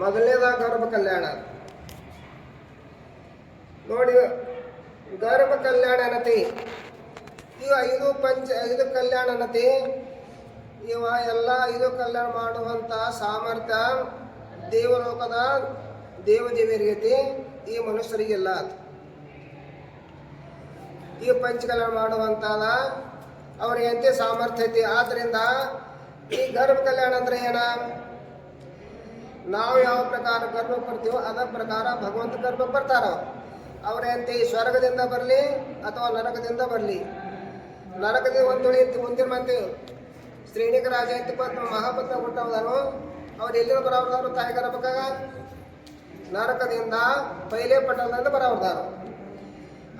ಮೊದಲನೇದಾಗ ಗರ್ಭ ಕಲ್ಯಾಣ. ನೋಡಿ, ಗರ್ಭ ಕಲ್ಯಾಣ ಅನತಿ ಇವು ಐದು ಪಂಚ, ಐದು ಕಲ್ಯಾಣ ಅನತಿ ಇವ ಎಲ್ಲ ಐದು ಕಲ್ಯಾಣ ಮಾಡುವಂತ ಸಾಮರ್ಥ್ಯ ದೇವಲೋಕದ ದೇವದೇವಿಯರಿಗೈತಿ ಈ ಮನುಷ್ಯರಿಗೆಲ್ಲ. ಈ ಪಂಚಕಲ್ಯಾಣ ಮಾಡುವಂಥದ ಅವ್ರಿಗೆ ಸಾಮರ್ಥ್ಯ ಐತಿ. ಆದ್ರಿಂದ ಈ ಗರ್ಭ ಕಲ್ಯಾಣ ಅಂದ್ರೆ ಏನ? ನಾವು ಯಾವ ಪ್ರಕಾರ ಕರ್ಮ ಪಡ್ತೀವೋ ಅದರ ಪ್ರಕಾರ ಭಗವಂತ ಕರ್ಮ ಬರ್ತಾರ ಅವ್ರೇಂತಿ ಸ್ವರ್ಗದಿಂದ ಬರಲಿ ಅಥವಾ ನರಕದಿಂದ ಬರಲಿ? ನರಕದಿಂದ ಒಂದೊಳಿ ಮುಂದಿನ ಮಂದಿ ಶ್ರೇಣಿಕ ರಾಜ ಐತಿ ಪತ್ನ ಮಹಾಪತ್ನ ಹುಟ್ಟವದಾರು ಅವ್ರು ಎಲ್ಲಿಂದ ಬರೋರ್ದಾರು ತಾಯಿ ಗರ್ಭಕ್ಕಾಗ ನರಕದಿಂದ, ಪೈಲೆ ಪಟ್ಟಣದಿಂದ ಬರೋರ್ದಾರು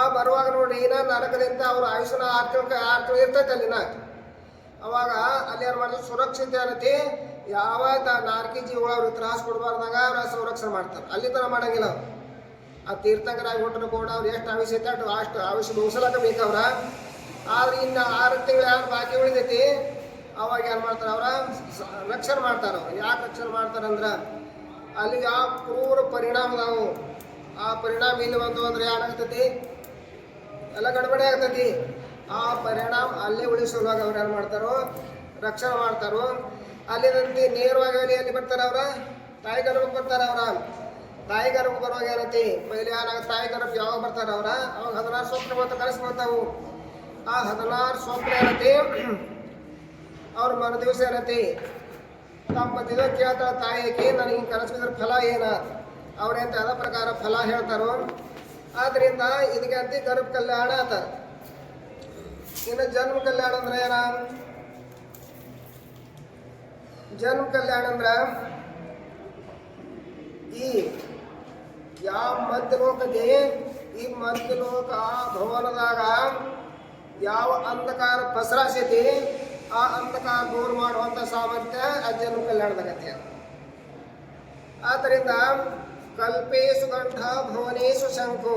ಆ ಬರುವಾಗ ನೋಡಿ ಏನ ನರಕದಿಂದ ಅವ್ರ ಆಯುಷನ ಆರು ತಿಳ್ಕ ತಿಂಗಳು ಇರ್ತೈತೆ ಅಲ್ಲಿನ. ಅವಾಗ ಅಲ್ಲಿ ಏನು ಮಾಡಿದ್ರು ಸುರಕ್ಷಿತ ಅನ್ನತಿ. ಯಾವ ನಾಲ್ಕಿ ಜೀವಗಳು ಅವ್ರಿಗೆ ತ್ರಾಸ ಕೊಡಬಾರ್ದಾಗ ಅವ್ರ ಸಂರಕ್ಷಣೆ ಮಾಡ್ತಾರೆ. ಅಲ್ಲಿ ಥರ ಮಾಡಂಗಿಲ್ಲ ಅವ್ರು. ಆ ತೀರ್ಥಂಕರಾಗಿ ಹೊಟ್ಟರು ಕೂಡ ಅವ್ರು ಎಷ್ಟು ಆವಿಷ ಐತೆ ಅಷ್ಟು ಅಷ್ಟು ಆವಿಷ ಬೇಕವ್ರ ಆದ್ರೆ ಇನ್ನು ಆರು ತಿಂಗಳು ಯಾರು ಬಾಕಿ ಉಳಿದೈತಿ ಅವಾಗ ಏನು ಮಾಡ್ತಾರೆ ಅವ್ರ? ರಕ್ಷಣೆ ಮಾಡ್ತಾರೆ ಅವ್ರು. ಯಾಕೆ ರಕ್ಷಣೆ ಮಾಡ್ತಾರೆ ಅಂದ್ರೆ ಅಲ್ಲಿ ಯಾವ ಪರಿಣಾಮ ನಾವು, ಆ ಪರಿಣಾಮ ಇಲ್ಲಿ ಬಂದು ಅಂದ್ರೆ ಏನಾಗ್ತೈತಿ? ಎಲ್ಲ ಗಡಬಡೆ ಆಗ್ತೈತಿ. ಆ ಪರಿಣಾಮ ಅಲ್ಲೇ ಉಳಿಸುವಾಗ ಅವ್ರು ಏನು ಮಾಡ್ತಾರೋ? ರಕ್ಷಣೆ ಮಾಡ್ತಾರೋ? ಅಲ್ಲಿದಂತೆ ನೇರವಾಗಿ ಅಲ್ಲಿ ಎಲ್ಲಿ ಬರ್ತಾರೆ ಅವರ. ತಾಯಿ ಗರ್ಭಕ್ಕೆ ಬರ್ತಾರೆ ಅವರ. ತಾಯಿ ಗರ್ಭ ಬರುವಾಗ ಏನತಿ ಪೈಲೆ ಆನಾಗ ತಾಯಿ ಗರ್ಭಕ್ಕೆ ಯಾವಾಗ ಬರ್ತಾರೆ ಅವರ? ಅವಾಗ ಹದಿನಾರು ಸ್ವಪ್ನ ಬಂತು ಕನಸು ಬರ್ತಾವು ಆ ಹದಿನಾರು ಸ್ವಪ್ನ ಏನತಿ ಅವ್ರ ಮರು ದಿವಸ ಏನತಿ ತಮ್ಮ ದಿನ ಕೇಳ್ತಾಳೆ ತಾಯಿಗೆ ನನಗೆ ಹಿಂಗೆ ಫಲ ಏನ? ಅವ್ರೇಂತ ಅದ ಪ್ರಕಾರ ಫಲ ಹೇಳ್ತಾರೋ. ಆದ್ರಿಂದ ಇದಕ್ಕೆ ಅಂತ ಗರ್ಭ ಕಲ್ಯಾಣ ಆತ ಇನ್ನು ಜನ್ಮ ಕಲ್ಯಾಣ ಅಂದ್ರೆ ಏನ? ಜನ್ಮ ಕಲ್ಯಾಣ ಅಂದ್ರ ಈ ಯಾವ ಮಧ್ಯಲೋಕದೆ ಈ ಮಧ್ಯಲೋಕ ಭವನದಾಗ ಯಾವ ಅಂಧಕಾರ ಪಸರಾಸೈತಿ ಆ ಅಂಧಕಾರ ದೂರ ಮಾಡುವಂತ ಸಾಮರ್ಥ್ಯ ಆ ಜನ್ಮ ಕಲ್ಯಾಣದಾಗತ್ತೆ ಆದ್ದರಿಂದ ಕಲ್ಪೇಶು ಗಂಠ ಭುವನೇಶು ಶಂಕು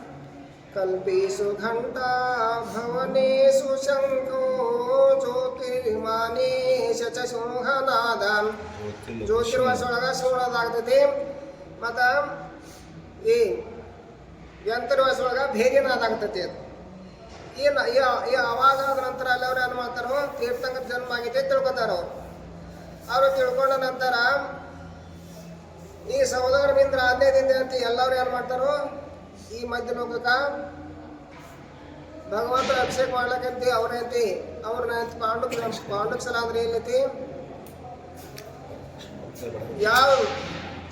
ಅದು घण्टा भवनेषु ಶಂಕೋ ಜ್ಯೋತಿರ್ಮಾನೇಶ ಚ ಸಿಂಹನಾದ ಜ್ಯೋತಿರ್ವಾಸ ಒಳಗ ಶಿವನಾದ ಆಗ್ತೈತಿ ಮತ್ತ ಈ ಯಂತ್ರವಾಸ ಒಳಗ ಅದು ಏನು ಈ ಅವಾಗ ಆದ ನಂತರ ಅಲ್ಲಿ ಅವ್ರು ಏನು ಮಾಡ್ತಾರೋ ತೀರ್ಥಂಗ ಜನ್ಮ ಆಗೈತೆ ತಿಳ್ಕೊತಾರ? ಅವರು ಅವರು ತಿಳ್ಕೊಂಡ ನಂತರ ಈ ಸಹೋದರ ಮಿಂದ್ರ ದಿನ ಅಂತ ಎಲ್ಲರೂ ಏನು ಮಾಡ್ತಾರೋ ಈ ಮಧ್ಯ ಲೋಕಕ್ಕ ಭಗವಂತರ ಅಭಿಷೇಕ ಮಾಡ್ಲಕ್ಕಂತಿ ಅವ್ರಂತಿ ಅವ್ರನ್ನ ಪಾಂಡುಕ್ ಪಾಂಡುಕ್ ಸಲ ಅಂದ್ರೆ ಏನೈತಿ ಯಾವ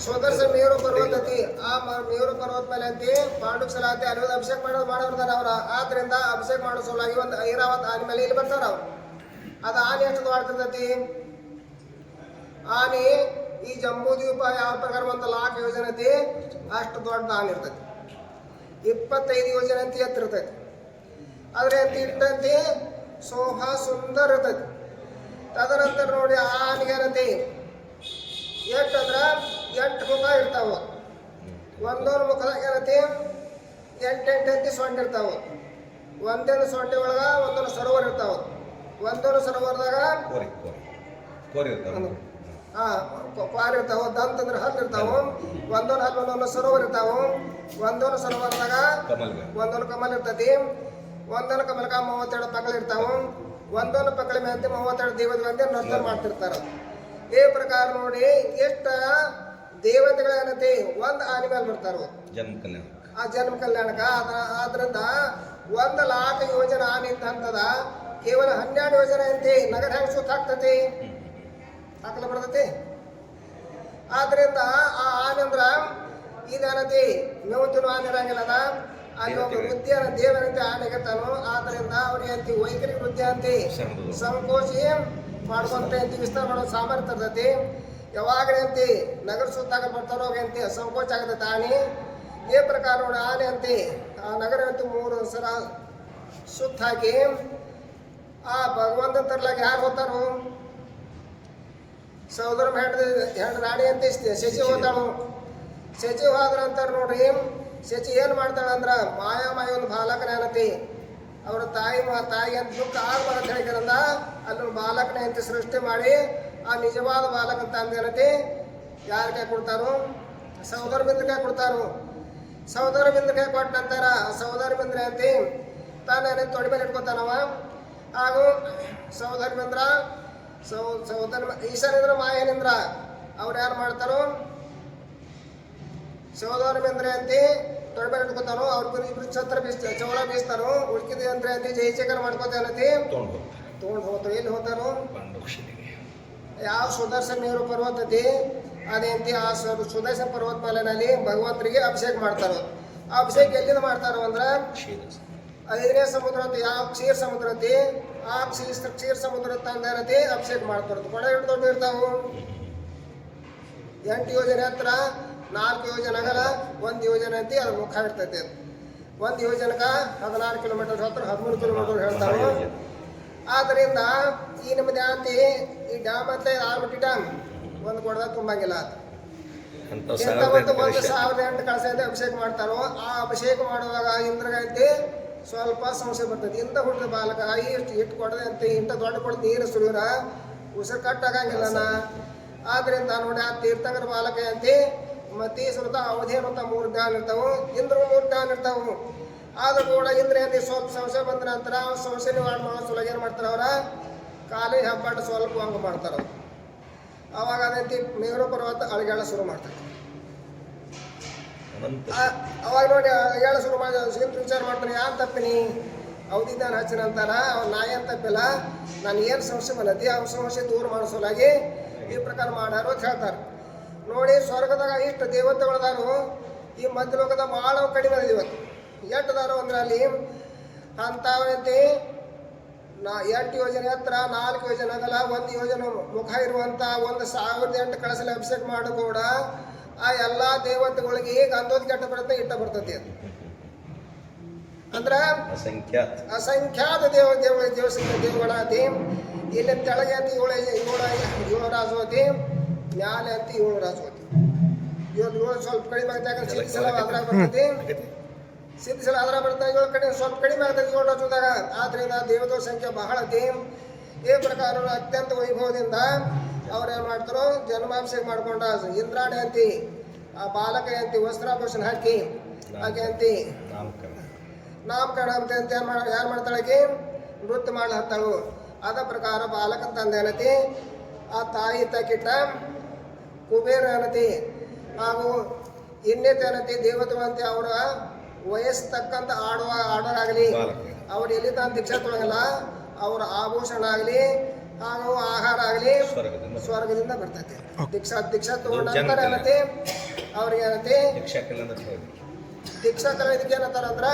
ಸ್ವದರ್ಶ ಮೇರು ಪರ್ವತತಿ ಆ ಮೇರು ಪರ್ವತ ಮೇಲೆ ಅಂತಿ, ಪಾಂಡುಕ್ ಸಲ ಅಂತಿ ಅಲ್ಲಿ ಅಭಿಷೇಕ ಮಾಡೋದು ಮಾಡಿರ್ತಾರೆ ಅವ್ರ. ಆದ್ರಿಂದ ಅಭಿಷೇಕ ಮಾಡೋ ಸಲುವಾಗಿ ಒಂದು ಐರಾವತ್ ಆನೆ ಮೇಲೆ ಇಲ್ಲಿ ಬರ್ತಾರ ಅವ್ರು. ಅದು ಆನೆ ಎಷ್ಟು ದೊಡ್ಡದಿರ್ತೈತಿ ಆನೆ ಈ ಜಂಬೂ ದ್ವೀಪ ಯಾವ ಪ್ರಕಾರ ಒಂದು ಲಾಕ್ ಯೋಜನೆ ಐತಿ ಅಷ್ಟು ದೊಡ್ಡ ಆನೆ ಇರ್ತೈತಿ. ಇಪ್ಪತ್ತೈದು ಯೋಜನೆ ಅಂತ ಎತ್ತರ ಇರ್ತೈತಿ ಆದ್ರೆ ಅಂತ ಇಟ್ಟಂತೆ ಶೋಭಾ ಸುಂದರ ಇರ್ತೈತಿ. ತದನಂತರ ನೋಡಿ ಆ ಆನೆಗೆ ಏನೈತಿ ಎಷ್ಟು ಅಂದ್ರ ಎಂಟು ಮುಖ ಇರ್ತಾವ. ಒಂದೊಂದು ಮುಖದಾಗ ಏನತಿ ಎಂಟೆಂಟು ಎಂಟು ಎಂತಿ ಸೊಂಡ ಇರ್ತಾವ. ಒಂದೊಂದು ಸೊಂಡೆ ಒಳಗ ಒಂದೊಂದು ಸರೋವರ ಇರ್ತಾವ. ಒಂದೊಂದು ಸರೋವರದಾಗ ಕೋರಿ ಇರ್ತಾವೆ ದಂತ ಅಂದ್ರೆ ಹಲ್ಲು ಇರ್ತಾವ ಒಂದೊಂದು ಹಲ್ಲು ಒಂದೊಂದು ಸರೋವರ ಇರ್ತಾವ ಒಂದೊಂದು ಸರೋವರದಾಗ ಒಂದೊಂದು ಕಮಲ್ ಇರ್ತತಿ. ಒಂದೊಂದು ಕಮಲಕ ಮೂವತ್ತೆರಡು ಪಕಳ ಇರ್ತಾವ ಒಂದೊಂದು ಪಕಳ ಮೇಲೆ ಮೂವತ್ತೆರಡು ದೇವತೆಗಳಂತೆ ನರ್ತನ ಮಾಡ್ತಿರ್ತಾರ. ಈ ಪ್ರಕಾರ ನೋಡಿ ಎಷ್ಟ ದೇವತೆಗಳೇನತಿ ಒಂದು ಆನೆ ಮೇಲೆ ಬರ್ತಾರ ಜನ್ಮ ಕಲ್ಯಾಣ ಆ ಜನ್ಮ ಕಲ್ಯಾಣಕ ಆದ್ರಿಂದ ಒಂದು ಲಾಖ ಯೋಜನೆ ಆನೆ ಅಂತದ ಕೇವಲ ಹನ್ನೆರಡು ಯೋಜನೆ ಅಂತಿ ನಗರ ಹೆಂಗ್ ಸುತ್ತ ಹಾಕಲ ಬರ್ತೈತಿ? ಆದ್ರಿಂದ ಆ ಆನೆ ಅಂದ್ರ ಇದೇನತಿ ತಿನ್ನು ಆನೆ ಇರಂಗಿಲ್ಲ ಅದ ಅಲ್ಲಿ ಒಬ್ಬ ವೃದ್ಧಿ ಅನ್ನ ದೇವರಂತೆ ಆನೆಗತ್ತಾನು ತಾನು ಆದ್ರಿಂದ ಅವ್ರಿಗೆ ಅಂತಿ ವೈಖರಿ ವೃದ್ಧಿ ಅಂತಿ. ಸಂಕೋಚಿ. ಮಾಡ್ಕೊಂತ ಅಂತಿ ವಿಸ್ತಾರ ಮಾಡೋ ಸಾಮರ್ಥ್ಯ ಇರ್ತೈತಿ. ಯಾವಾಗಲೇ ಅಂತಿ ನಗರ ಸುತ್ತಾಗ ಬರ್ತಾರೋ ಅಂತಿ ಸಂಕೋಚ ಆಗತೈತಿ ಆನೆ ಏ ಪ್ರಕಾರ ನೋಡಿ ಆನೆ ಅಂತಿ ಆ ನಗರ ಅಂತಿ ಮೂರು ಸಲ ಸುತ್ತಾಕಿ ಆ ಭಗವಂತ ತರ್ಲಾಗ ಯಾರು ಹೋತಾರು ಸಹೋದರ ಹೆಂಡ ಹೆಂಡ ರಾಣಿ ಅಂತ ಇಷ್ಟೇ ಶಚಿ ಹೋತಾಳು ಶಚಿ ಹೋದ್ರ ಅಂತಾರೆ ನೋಡ್ರಿ ಶಚಿ ಏನು ಮಾಡ್ತಾಳಂದ್ರ ಮಾಯಾ ಮಾಯ ಒಂದು ಬಾಲಕನ ಏನತಿ ಅವ್ರ ತಾಯಿ ಮಾ ತಾಯಿ ಅಂತ ದುಃಖ ಆಗ್ಬಾರ್ದು ಹೇಳಿದ್ರಂದ ಅಲ್ಲಿ ಅಲ್ಲೊಂದು ಬಾಲಕನ ಅಂತ ಸೃಷ್ಟಿ ಮಾಡಿ ಆ ನಿಜವಾದ ಬಾಲಕ ಅಂತ ಅಂದೇನತಿ ಯಾರ ಕೈ ಕೊಡ್ತಾರು? ಸಹೋದರ ಬಿಂದ್ರ ಕೈ ಕೊಡ್ತಾರೋ. ಸಹೋದರ ಬಿಂದ್ರ ಕೈ ಕೊಟ್ಟ ನಂತರ ಸಹೋದರ ಬಿಂದ್ರ ಅಂತಿ ತಾನೇನೇ ತೊಡೆ ಮೇಲೆ ಇಟ್ಕೊತಾನವ. ಹಾಗೂ ಸಹೋದರ ಬಿಂದ್ರ ಸಹೋ ಸೌದನ್ ಈಶಾನೇಂದ್ರ ಮಾಯನೇಂದ್ರ ಅವ್ರು ಯಾರು ಮಾಡ್ತಾರೋ? ಸಹೋದರ ಬಿಂದ್ರ ಅಂತಿ ತೊಡೆ ಮೇಲೆ ಇಟ್ಕೊತಾರೋ ಅವ್ರ ಇಬ್ರು ಛತ್ರ ಬೀಸ್ತ ಚೌಳ ಬೀಸ್ತಾರೋ ಉಳ್ಕಿದ ಅಂದ್ರೆ ಅಂತಿ ಜಯಚೇಕರ ಮಾಡ್ಕೋತಾನತಿ ತೊಗೊಂಡು ತೊಗೊಂಡು ಹೋಗ್ತಾರೆ ಎಲ್ಲಿ ಹೋಗ್ತಾರು ಯಾವ ಸುದರ್ಶನ ನೀರು ಪರ್ವತತಿ ಅದೇಂತಿ ಆ ಸು- ಸುದರ್ಶನ ಪರ್ವತ ಮೇಲಿನಲ್ಲಿ ಭಗವಂತರಿಗೆ ಅಭಿಷೇಕ ಮಾಡ್ತಾರೋ? ಆ ಅಭಿಷೇಕ ಎಲ್ಲಿಂದ ಮಾಡ್ತಾರೋ ಅಂದ್ರೆ? ಐದನೇ ಸಮುದ್ರ ಯಾವ ಕ್ಷೀರ ಸಮುದ್ರ ಐತಿ ಆ ಕ್ಷೀರ ಸಮುದ್ರ ತಂದೇನತಿ ಅಭಿಷೇಕ ಮಾಡ್ತಾರದು ಕೊಡ ಎಷ್ಟು ದೊಡ್ಡ ಇರ್ತಾವು. ಎಂಟು ಯೋಜನೆ ಹತ್ರ ನಾಲ್ಕು ಯೋಜನೆ ಆಗಲ್ಲ ಒಂದು ಯೋಜನೆ ಅಂತ ಅದ್ರ ಮುಖ ಇರ್ತೈತಿ ಒಂದು ಯೋಜನೆಗ ಹದಿನಾರು ಕಿಲೋಮೀಟರ್ ಹತ್ರ ಹದಿಮೂರು ಕಿಲೋಮೀಟರ್ ಹೇಳ್ತಾವೆ. ಆದ್ದರಿಂದ ಈ ನಮ್ಮ ದ್ಯಾಂತಿ ಈ ಡ್ಯಾಮ್ ಅಂತ ಆಲ್ಮಟ್ಟಿ ಡ್ಯಾಮ್. ಒಂದು ಕೊಡದ ತುಂಬಂಗಿಲ್ಲ ಅದು. ಒಂದು ಸಾವಿರದ ಎಂಟು ಕಳಸ ಅಭಿಷೇಕ ಮಾಡ್ತಾರೋ ಆ ಅಭಿಷೇಕ ಮಾಡುವಾಗ ಇಂದ್ರಗಂತಿ ಸ್ವಲ್ಪ ಸಮಸ್ಯೆ ಬರ್ತದೆ. ಇಂಥ ಹುಡುಗ ಬಾಲಕ ಎಷ್ಟು ಇಟ್ಟು ಕೊಡದೆ ಅಂತ, ಇಂಥ ದೊಡ್ಡ ಕೊಡದೆ ನೀರು ಸುಳಿದ್ರ ಉಸಿರು ಕಟ್ಟಾಗಂಗಿಲ್ಲ ನಾ ಆದ್ರಿಂದ ನೋಡಿ ಆ ತೀರ್ಥಂಗರ ಬಾಲಕ ಅಂತಿ, ಮತ್ತೆ ಸುರತ ಅವಧಿ ಮತ್ತು ಮೂರು ಜ್ಞಾನ ಇರ್ತಾವು. ಇಂದ್ರ ಮೂರು ಜ್ಞಾನ ಇರ್ತಾವು. ಆದ್ರೂ ಕೂಡ ಇಂದ್ರ ಸ್ವಲ್ಪ ಸಮಸ್ಯೆ ಬಂದ ನಂತರ ಸಮಸ್ಯೆ ನಿವಾರಣೆ ಮಾಡೋ ಸಲುವಾಗಿ ಏನು ಮಾಡ್ತಾರೆ ಅವರ? ಕಾಲೇಜ್ ಹಬ್ಬಾಟ ಸ್ವಲ್ಪ ಹಂಗೆ ಮಾಡ್ತಾರೆ ಅವಾಗ ಅದಂತಿ ಮೇರು ಪರ್ವತ ಅಳಿಗಾಳ ಶುರು ಮಾಡ್ತಾರೆ ಅವಾಗ ನೋಡಿ ಹೇಳ ಶುರು ಮಾಡಿ ಸೀತ ವಿಚಾರ ಮಾಡ್ತಾನೆ ಯಾರು ತಪ್ಪಿನಿ ಅವ್ದಿಂದ ಹಚ್ಚಿನ ಅಂತಾನ? ಅವ್ನು ನಾ ಏನು ತಪ್ಪಿಲ್ಲ ನಾನು ಏನು ಸಮಸ್ಯೆ ಬಂದತಿ ಆ ಸಮಸ್ಯೆ ದೂರ ಮಾಡಿಸೋಲಾಗಿ ಈ ಪ್ರಕಾರ ಮಾಡ್ಯಾರು ಅಂತ ಹೇಳ್ತಾರೆ. ನೋಡಿ, ಸ್ವರ್ಗದಾಗ ಇಷ್ಟು ದೇವತೆಗಳದಾರು, ಈ ಮಧ್ಯಲೋಕದ ಭಾಳ ಕಡಿಮೆ ಅದ ಇವತ್ತು. ಎಟ್ಟದಾರು ಅದಾರು ಅಲ್ಲಿ ಅಂಥವಂತಿ ನಾ, ಎಂಟು ಯೋಜನೆ ಹತ್ರ, ನಾಲ್ಕು ಯೋಜನೆ ಆಗಲ್ಲ, ಒಂದು ಯೋಜನೆ ಮುಖ ಇರುವಂಥ ಒಂದು ಸಾವಿರದ ಎಂಟು ಕಳಸಲಿ ಅಭಿಷೇಕ ಮಾಡು ಕೂಡ ಆ ಎಲ್ಲ ದೇವತೆಗಳಿಗೆ ಗಂಧೋದ್ ಕೆಟ್ಟ ಬರುತ್ತೆ ಇಟ್ಟ ಬರ್ತೈತಿ ಅದು. ಅಂದ್ರ ಅಸಂಖ್ಯಾತ. ಅಸಂಖ್ಯಾತ ದೇವ ದೇವ ದೇವಸ ದೇವಗಳಾತಿ ಇಲ್ಲಿ ತೆಳಗೆ ಅಂತ ಏಳು ಏಳು ಏಳು ರಾಜವತಿ ಮ್ಯಾಲೆ ಅಂತ ಏಳು ರಾಜವತಿ. ಇವತ್ತು ಏಳು ಏಳು ಸ್ವಲ್ಪ ಕಡಿಮೆ ಆಗುತ್ತೆ ಯಾಕಂದ್ರೆ ಸಿದ್ಧ ಸಲ ಅದ್ರಾಗ ಬರ್ತೈತಿ. ಸಿದ್ಧ ಸಲ ಅದ್ರ ಬರ್ತಾ ಏಳು ಕಡೆ ಸ್ವಲ್ಪ ಕಡಿಮೆ ಆಗ್ತದೆ ಏಳು ರಾಜದಾಗ ಆದ್ರಿಂದ ದೇವದ ಸಂಖ್ಯೆ ಬಹಳ ಐತಿ ಈ ಪ್ರಕಾರ ಅತ್ಯಂತ ವೈಭವದಿಂದ ಅವ್ರು ಏನು ಮಾಡ್ತಾರೋ ಜನ್ಮಾಭಿಷೇಕ ಮಾಡ್ಕೊಂಡ ಇಂದ್ರಾಣಿ ಅಂತಿ ಆ ಬಾಲಕ ಅಂತಿ ವಸ್ತ್ರಾಭೂಷಣ ಹಾಕಿ ಹಾಗೆ ಅಂತಿ. ನಾಮಕರಣ ಅಂತ ಅಂತ ಏನ್ ಮಾಡ ಯಾರು ಮಾಡ್ತಾಳಕಿ ನೃತ್ಯ ಮಾಡ್ಲತ್ತಾಳು ಅದ ಪ್ರಕಾರ ಬಾಲಕ ತಂದೆ ಏನತಿ? ಆ ತಾಯಿ ತಕ್ಕಿಟ್ಟ ಕುಬೇರ ಏನತಿ? ಹಾಗೂ ಇನ್ನಿತ ಏನತಿ? ದೇವತೆಗಳಂತೆ ಅವರ ವಯಸ್ಸು ತಕ್ಕಂತ ಆಡುವ ಆಡೋರಾಗಲಿ. ಆಗಲಿ ಅವ್ರು ಎಲ್ಲಿ ತಾನು ದೀಕ್ಷಾ ತೊಳಗಲ್ಲ. ಅವರ ಆಭೂಷಣ ಆಗಲಿ ಹಾಗೂ ಆಹಾರ ಆಗಲಿ ಸ್ವರ್ಗದಿಂದ ಬರ್ತೈತೆ. ದೀಕ್ಷಾ ದೀಕ್ಷಾ ತಗೊಂಡ ನಂತರ. ಏನತಿ? ಅವ್ರಿಗೆ ಏನತ್ತೆ ದೀಕ್ಷಾ ಇದಕ್ಕೆ ಏನಂತಾರ ಅಂದ್ರ